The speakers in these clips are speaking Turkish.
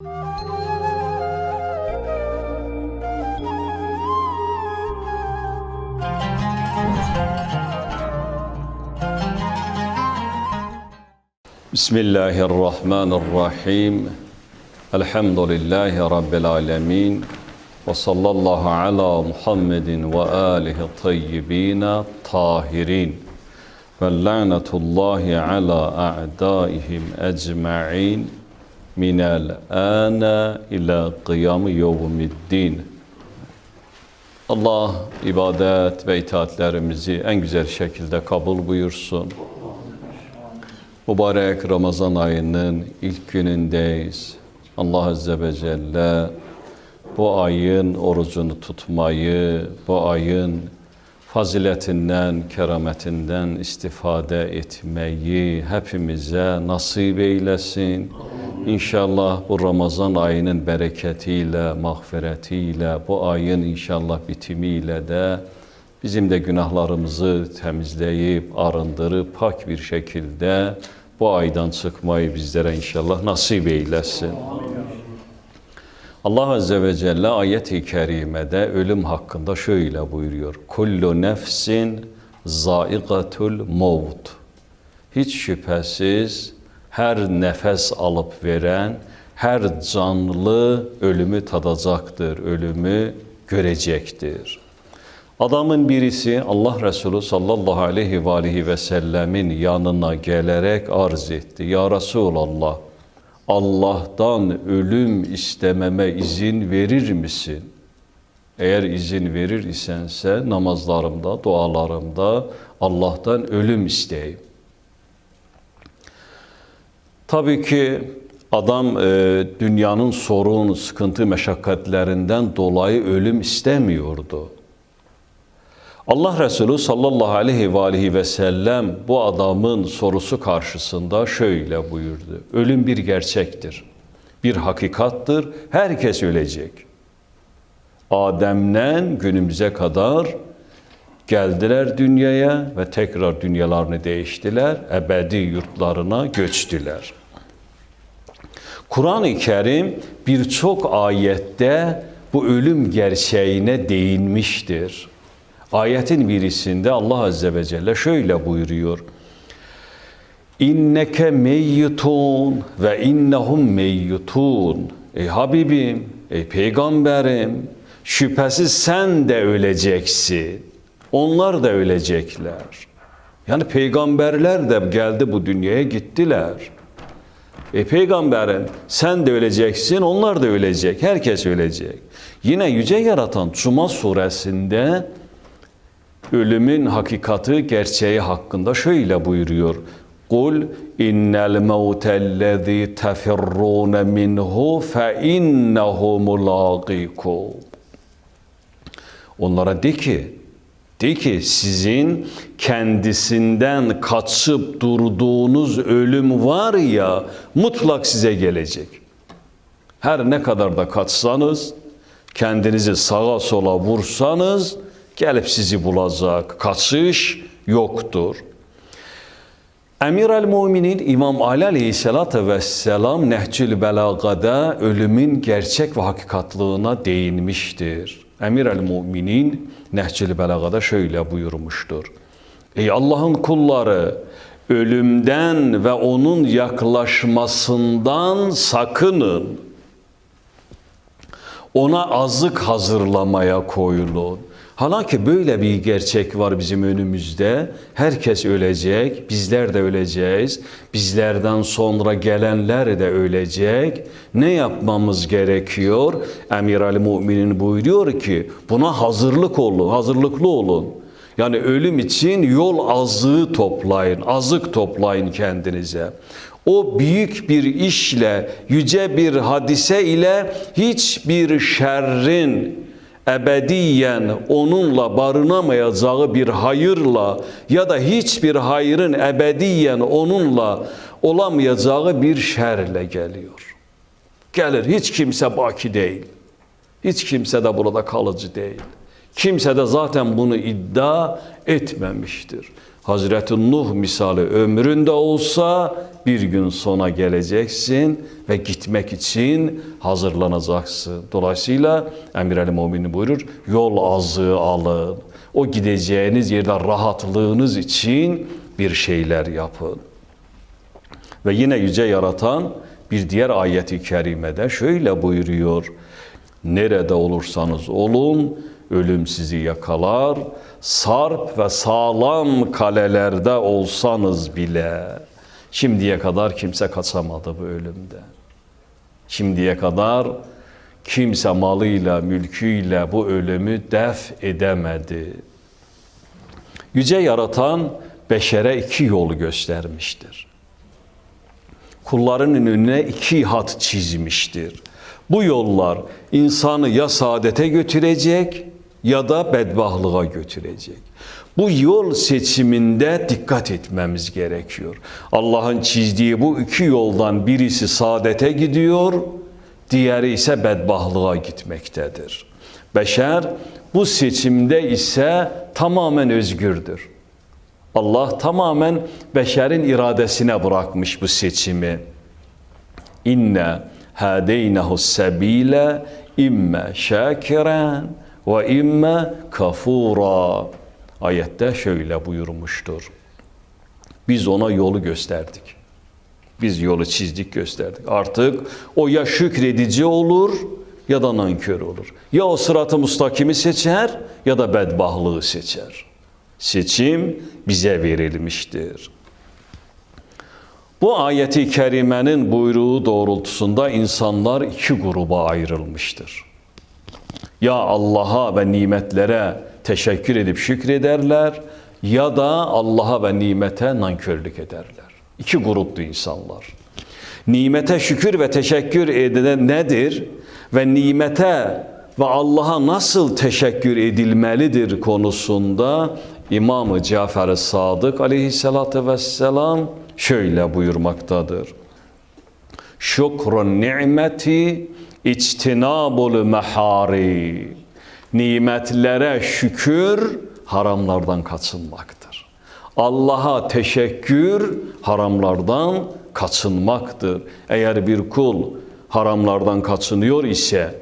بسم الله الرحمن الرحيم الحمد لله رب العالمين وصلى الله على محمد وآله الطيبين الطاهرين واللعنة الله على أعدائهم أجمعين من الآن إلى قيام يوم الدين Allah ibadet ve itaatlerimizi en güzel şekilde kabul buyursun. Mübarek Ramazan ayının ilk günündeyiz. Allah Azze ve Celle bu ayın orucunu tutmayı, bu ayın faziletinden, kerametinden istifade etmeyi hepimize nasip eylesin. İnşallah bu Ramazan ayının bereketiyle, mağfiretiyle, bu ayın inşallah bitimiyle de bizim de günahlarımızı temizleyip, arındırıp, pak bir şekilde bu aydan çıkmayı bizlere inşallah nasip eylesin. Allah Azze ve Celle ayet-i kerimede ölüm hakkında şöyle buyuruyor. Kullu nefsin zaiqatul maut. Hiç şüphesiz her nefes alıp veren, her canlı ölümü tadacaktır, ölümü görecektir. Adamın birisi Allah Resulü sallallahu aleyhi ve aleyhi ve sellemin yanına gelerek arz etti. Ya Resulallah, Allah'tan ölüm istememe izin verir misin? Eğer izin verir isense namazlarımda, dualarımda Allah'tan ölüm isteyeyim. Tabii ki adam e, dünyanın sorun, sıkıntı, meşakkatlerinden dolayı ölüm istemiyordu. Allah Resulü sallallahu aleyhi ve aleyhi ve sellem bu adamın sorusu karşısında şöyle buyurdu. Ölüm bir gerçektir, bir hakikattır, herkes ölecek. Adem'den günümüze kadar geldiler dünyaya ve tekrar dünyalarını değiştiler, ebedi yurtlarına göçtüler. Kur'an-ı Kerim birçok ayette bu ölüm gerçeğine değinmiştir. Ayetin birisinde Allah Azze ve Celle şöyle buyuruyor. İnneke meyyitun ve innehum meyyitun. Ey Habibim, ey peygamberim, şüphesiz sen de öleceksin. Onlar da ölecekler. Yani peygamberler de geldi bu dünyaya gittiler. E peygamberim sen de öleceksin, onlar da ölecek. Herkes ölecek. Yine yüce yaratan Cuma suresinde ölümün hakikati, gerçeği hakkında şöyle buyuruyor. Kul innel mevtellezî tefirrûne minhu fe innehu mulâgîkum. Onlara de ki, de ki sizin kendisinden kaçıp durduğunuz ölüm var ya mutlak size gelecek. Her ne kadar da kaçsanız, kendinizi sağa sola vursanız gelip sizi bulacak. Kaçış yoktur. Emir el-Muminin İmam Ali Aleyhisselatü Vesselam Nehcül Belaga'da ölümün gerçek ve hakikatlığına değinmiştir. Emir el-Muminin Nehcül Belaga'da şöyle buyurmuştur. Ey Allah'ın kulları ölümden ve onun yaklaşmasından sakının. Ona azık hazırlamaya koyulun. Halbuki böyle bir gerçek var bizim önümüzde. Herkes ölecek, bizler de öleceğiz. Bizlerden sonra gelenler de ölecek. Ne yapmamız gerekiyor? Emir Ali Müminin buyuruyor ki buna hazırlık olun, hazırlıklı olun. Yani ölüm için yol azığı toplayın, azık toplayın kendinize. O büyük bir işle, yüce bir hadise ile hiçbir şerrin, ebediyen onunla barınamayacağı bir hayırla ya da hiçbir hayrın ebediyen onunla olamayacağı bir şerle geliyor. Gelir hiç kimse baki değil. Hiç kimse de burada kalıcı değil. Kimse de zaten bunu iddia etmemiştir. Hazreti Nuh misali ömründe olsa bir gün sona geleceksin ve gitmek için hazırlanacaksın. Dolayısıyla Emir el Muminin buyurur, yol azığı alın. O gideceğiniz yerde rahatlığınız için bir şeyler yapın. Ve yine yüce yaratan bir diğer ayeti kerimede şöyle buyuruyor. Nerede olursanız olun ölüm sizi yakalar. Sarp ve sağlam kalelerde olsanız bile şimdiye kadar kimse kaçamadı bu ölümde. Şimdiye kadar kimse malıyla, mülküyle bu ölümü def edemedi. Yüce yaratan beşere iki yolu göstermiştir kullarının önüne iki hat çizmiştir. Bu yollar insanı ya saadete götürecek ya da bedbahtlığa götürecek. Bu yol seçiminde dikkat etmemiz gerekiyor. Allah'ın çizdiği bu iki yoldan birisi saadete gidiyor, diğeri ise bedbahtlığa gitmektedir. Beşer bu seçimde ise tamamen özgürdür. Allah tamamen beşerin iradesine bırakmış bu seçimi. İnne hadeynehu sebile imme şakiren ve imme kafura. Ayette şöyle buyurmuştur. Biz ona yolu gösterdik. Biz yolu çizdik gösterdik. Artık o ya şükredici olur ya da nankör olur. Ya o sıratı mustakimi seçer ya da bedbahtlığı seçer. Seçim bize verilmiştir. Bu ayeti kerimenin buyruğu doğrultusunda insanlar iki gruba ayrılmıştır. Ya Allah'a ve nimetlere teşekkür edip şükrederler ya da Allah'a ve nimete nankörlük ederler. İki gruptu insanlar. Nimete şükür ve teşekkür eden nedir? Ve nimete ve Allah'a nasıl teşekkür edilmelidir konusunda İmam-ı Cafer-i Sadık aleyhissalatü vesselam şöyle buyurmaktadır. Şükrün nimeti içtinabul mehari. Nimetlere şükür haramlardan kaçınmaktır. Allah'a teşekkür haramlardan kaçınmaktır. Eğer bir kul haramlardan kaçınıyor ise,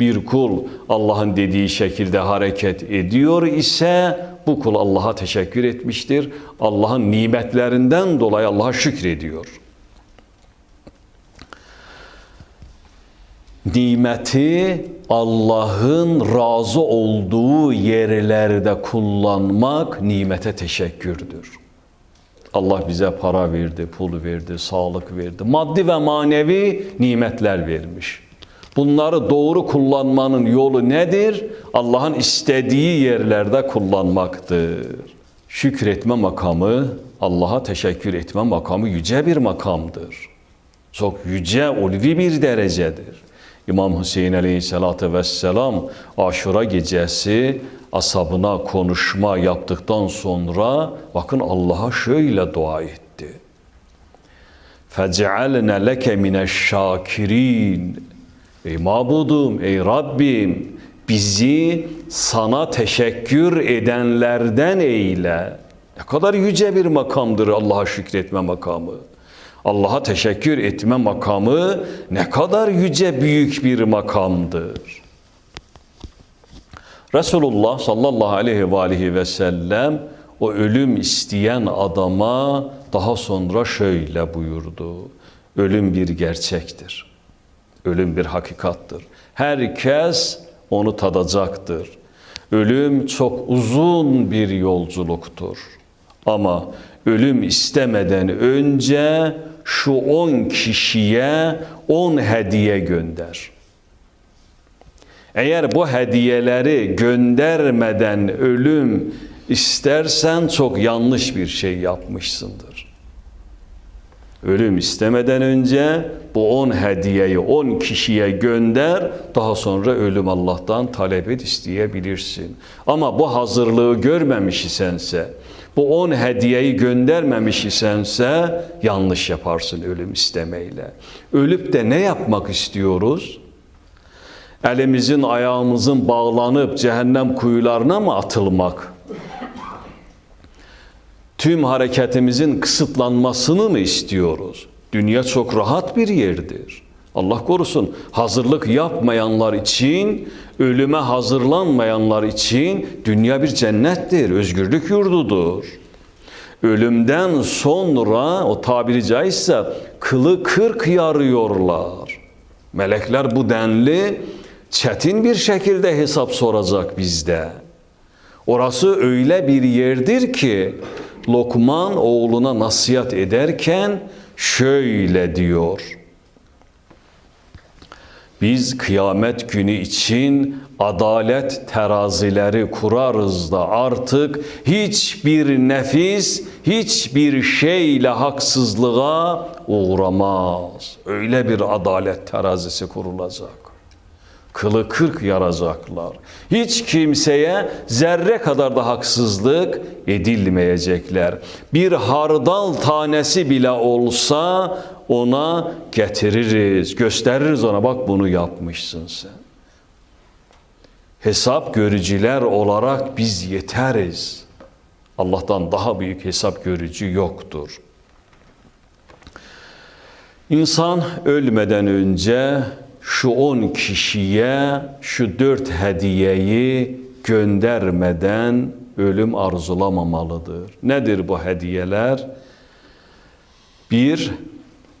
bir kul Allah'ın dediği şekilde hareket ediyor ise bu kul Allah'a teşekkür etmiştir. Allah'ın nimetlerinden dolayı Allah'a şükrediyor. Nimeti Allah'ın razı olduğu yerlerde kullanmak nimete teşekkürdür. Allah bize para verdi, pul verdi, sağlık verdi. Maddi ve manevi nimetler vermiş. Bunları doğru kullanmanın yolu nedir? Allah'ın istediği yerlerde kullanmaktır. Şükretme makamı, Allah'a teşekkür etme makamı yüce bir makamdır. Çok yüce, ulvi bir derecedir. İmam Hüseyin Aleyhisselatü Vesselam Aşura gecesi asabına konuşma yaptıktan sonra bakın Allah'a şöyle dua etti. فَجْعَلْنَا لَكَ مِنَ الشَّاكِرِينَ Ey mabudum, ey Rabbim bizi sana teşekkür edenlerden eyle. Ne kadar yüce bir makamdır Allah'a şükretme makamı. Allah'a teşekkür etme makamı ne kadar yüce büyük bir makamdır. Resulullah sallallahu aleyhi ve aleyhi ve sellem o ölüm isteyen adama daha sonra şöyle buyurdu. Ölüm bir gerçektir. Ölüm bir hakikattır. Herkes onu tadacaktır. Ölüm çok uzun bir yolculuktur. Ama ölüm istemeden önce şu on kişiye on hediye gönder. Eğer bu hediyeleri göndermeden ölüm istersen çok yanlış bir şey yapmışsındır. Ölüm istemeden önce bu on hediyeyi on kişiye gönder, daha sonra ölüm Allah'tan talep et isteyebilirsin. Ama bu hazırlığı görmemiş isense, bu on hediyeyi göndermemiş isense yanlış yaparsın ölüm istemeyle. Ölüp de ne yapmak istiyoruz? Elimizin ayağımızın bağlanıp cehennem kuyularına mı atılmak? Tüm hareketimizin kısıtlanmasını mı istiyoruz? Dünya çok rahat bir yerdir. Allah korusun hazırlık yapmayanlar için, ölüme hazırlanmayanlar için dünya bir cennettir, özgürlük yurdudur. Ölümden sonra o tabiri caizse kılı kırk yarıyorlar. Melekler bu denli çetin bir şekilde hesap soracak bizde. Orası öyle bir yerdir ki Lokman oğluna nasihat ederken şöyle diyor. Biz kıyamet günü için adalet terazileri kurarız da artık hiçbir nefis, hiçbir şeyle haksızlığa uğramaz. Öyle bir adalet terazisi kurulacak. Kılı kırk yaracaklar. Hiç kimseye zerre kadar da haksızlık edilmeyecekler. Bir hardal tanesi bile olsa ona getiririz, gösteririz ona bak bunu yapmışsın sen. Hesap görücüler olarak biz yeteriz. Allah'tan daha büyük hesap görücü yoktur. İnsan ölmeden önce şu on kişiye şu dört hediyeyi göndermeden ölüm arzulamamalıdır. Nedir bu hediyeler? Bir,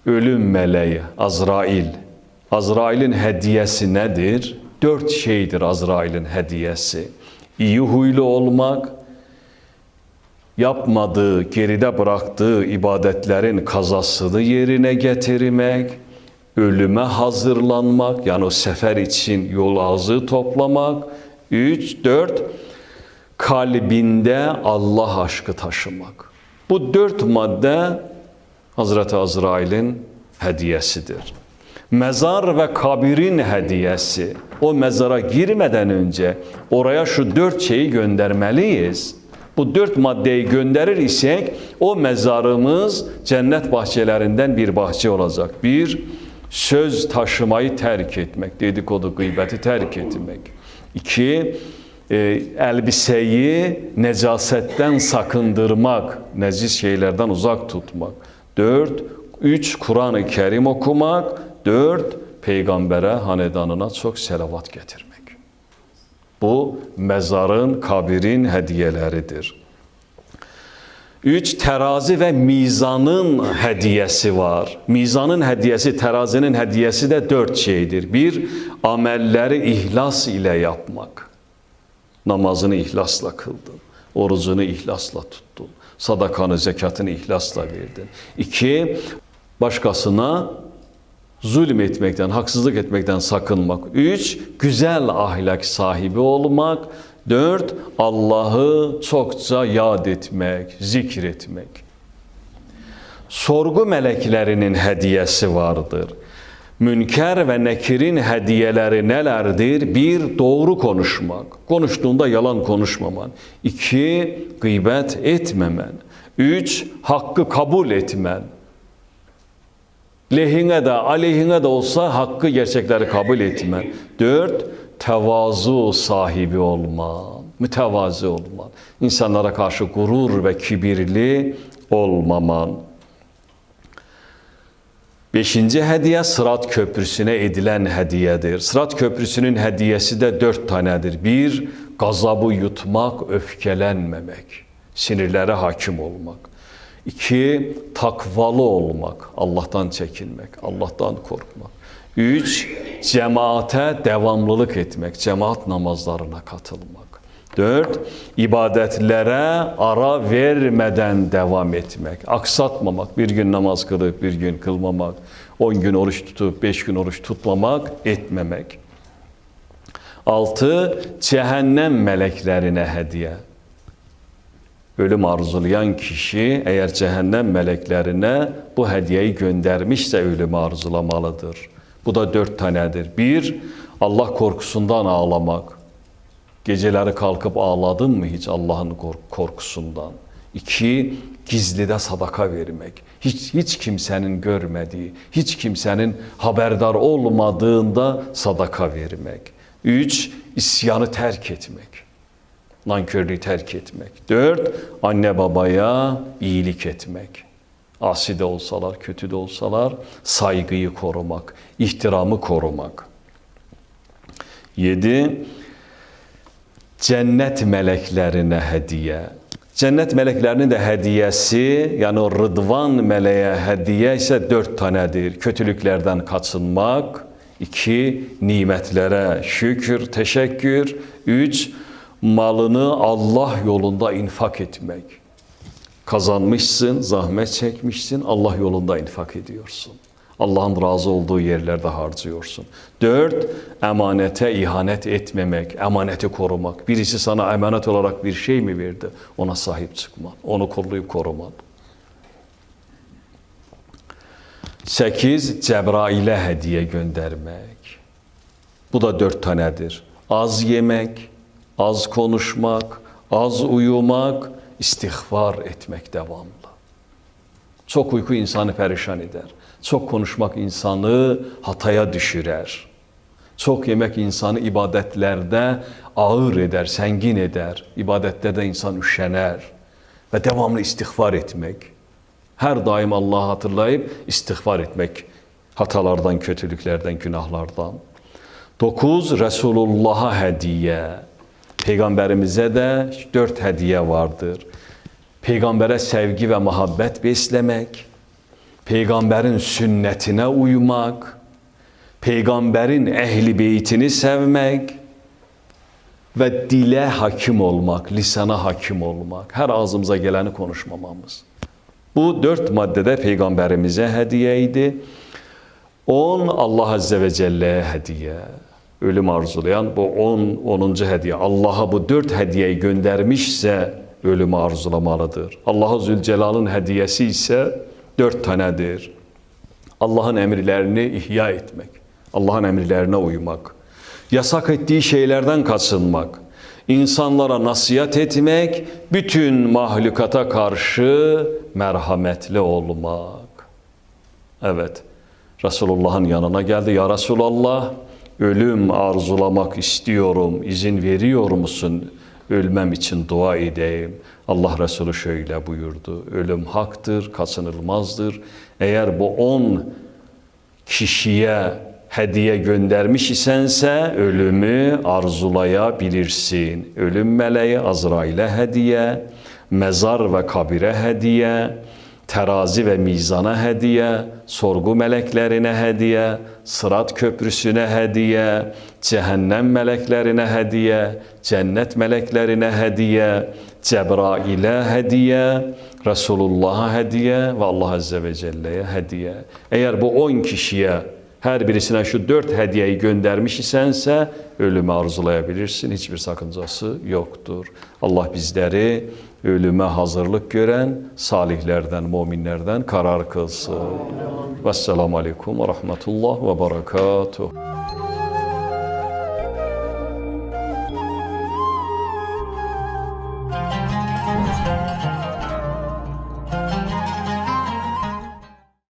ölüm meleği Azrail. Azrail'in hediyesi nedir? Dört şeydir Azrail'in hediyesi. İyi huylu olmak, yapmadığı, geride bıraktığı ibadetlerin kazasını yerine getirmek, ölüme hazırlanmak, yani o sefer için yol ağzı toplamak. Üç, dört, kalbinde Allah aşkı taşımak. Bu dört madde Hazreti Azrail'in hediyesidir. Mezar ve kabirin hediyesi. O mezara girmeden önce oraya şu dört şeyi göndermeliyiz. Bu dört maddeyi gönderir isek o mezarımız cennet bahçelerinden bir bahçe olacak. Bir, söz taşımayı terk etmek, dedikodu, gıybeti terk etmek. İki, e, elbiseyi necasetten sakındırmak, necis şeylerden uzak tutmak. Dört, üç, Kur'an-ı Kerim okumak. Dört, peygambere, hanedanına çok selavat getirmek. Bu mezarın, kabirin hediyeleridir. Üç, terazi ve mizanın hediyesi var. Mizanın hediyesi, terazinin hediyesi de dört şeydir. Bir, amelleri ihlas ile yapmak. Namazını ihlasla kıldın. Orucunu ihlasla tuttun. Sadakanı, zekatını ihlasla verdin. İki, başkasına zulüm etmekten, haksızlık etmekten sakınmak. Üç, güzel ahlak sahibi olmak. Dört, Allah'ı çokça yad etmek, zikretmek. Sorgu meleklerinin hediyesi vardır. Münker ve nekirin hediyeleri nelerdir? Bir, doğru konuşmak. Konuştuğunda yalan konuşmaman. İki, gıybet etmemen. Üç, hakkı kabul etmen. Lehine de, aleyhine de olsa hakkı gerçekleri kabul etmen. Dört, tevazu sahibi olman. Mütevazi olman. İnsanlara karşı gurur ve kibirli olmaman. Beşinci hediye Sırat Köprüsü'ne edilen hediyedir. Sırat Köprüsü'nün hediyesi de dört tanedir. Bir, gazabı yutmak, öfkelenmemek, sinirlere hakim olmak. İki, takvalı olmak, Allah'tan çekinmek, Allah'tan korkmak. Üç, cemaate devamlılık etmek, cemaat namazlarına katılmak. Dört, ibadetlere ara vermeden devam etmek, aksatmamak, bir gün namaz kılıp bir gün kılmamak, on gün oruç tutup beş gün oruç tutmamak, etmemek. Altı, cehennem meleklerine hediye. Ölüm arzulayan kişi eğer cehennem meleklerine bu hediyeyi göndermişse ölümü arzulamalıdır. Bu da dört tanedir. Bir, Allah korkusundan ağlamak. Geceleri kalkıp ağladın mı hiç Allah'ın korkusundan? İki, gizlide sadaka vermek. Hiç, hiç kimsenin görmediği, hiç kimsenin haberdar olmadığında sadaka vermek. Üç, isyanı terk etmek. Nankörlüğü terk etmek. Dört, anne babaya iyilik etmek. Asi de olsalar, kötü de olsalar saygıyı korumak, ihtiramı korumak. Yedi, cennet meleklerine hediye. Cennet meleklerinin de hediyesi, yani o rıdvan meleğe hediye ise dört tanedir. Kötülüklerden kaçınmak, iki, nimetlere şükür, teşekkür, üç, malını Allah yolunda infak etmek. Kazanmışsın, zahmet çekmişsin, Allah yolunda infak ediyorsun. Allah'ın razı olduğu yerlerde harcıyorsun. Dört, emanete ihanet etmemek, emaneti korumak. Birisi sana emanet olarak bir şey mi verdi? Ona sahip çıkman, onu koruyup koruman. Sekiz, Cebrail'e hediye göndermek. Bu da dört tanedir. Az yemek, az konuşmak, az uyumak, istihbar etmek devamlı. Çok uyku insanı perişan eder. Çok konuşmak insanı hataya düşürer. Çok yemek insanı ibadetlerde ağır eder, sengin eder. İbadetlerde insan üşener. Ve devamlı istihbar etmek. Her daim Allah'ı hatırlayıp istihbar etmek. Hatalardan, kötülüklerden, günahlardan. Dokuz, Resulullah'a hediye. Peygamberimize de dört hediye vardır. Peygambere sevgi ve muhabbet beslemek, peygamberin sünnetine uymak, peygamberin ehli beytini sevmek ve dile hakim olmak, lisana hakim olmak, her ağzımıza geleni konuşmamamız. Bu dört maddede peygamberimize hediyeydi. On Allah Azze ve Celle'ye hediye. Ölüm arzulayan bu on, onuncu hediye. Allah'a bu dört hediyeyi göndermişse ölümü arzulamalıdır. Allah-u Zülcelal'ın hediyesi ise dört tanedir. Allah'ın emirlerini ihya etmek, Allah'ın emirlerine uymak, yasak ettiği şeylerden kaçınmak, insanlara nasihat etmek, bütün mahlukata karşı merhametli olmak. Evet, Resulullah'ın yanına geldi. Ya Resulallah, ölüm arzulamak istiyorum, izin veriyor musun? Ölmem için dua edeyim. Allah Resulü şöyle buyurdu. Ölüm haktır, kaçınılmazdır. Eğer bu on kişiye hediye göndermiş isense ölümü arzulayabilirsin. Ölüm meleği Azrail'e hediye, mezar ve kabire hediye, terazi ve mizana hediye, sorgu meleklerine hediye, sırat köprüsüne hediye, cehennem meleklerine hediye, cennet meleklerine hediye, Cebrail'e hediye, Resulullah'a hediye ve Allah Azze ve Celle'ye hediye. Eğer bu on kişiye her birisine şu dört hediyeyi göndermiş isense ölümü arzulayabilirsin. Hiçbir sakıncası yoktur. Allah bizleri ölüme hazırlık gören salihlerden, müminlerden karar kılsın. Vesselamu Aleyküm ve Rahmetullah ve Berekatuhu.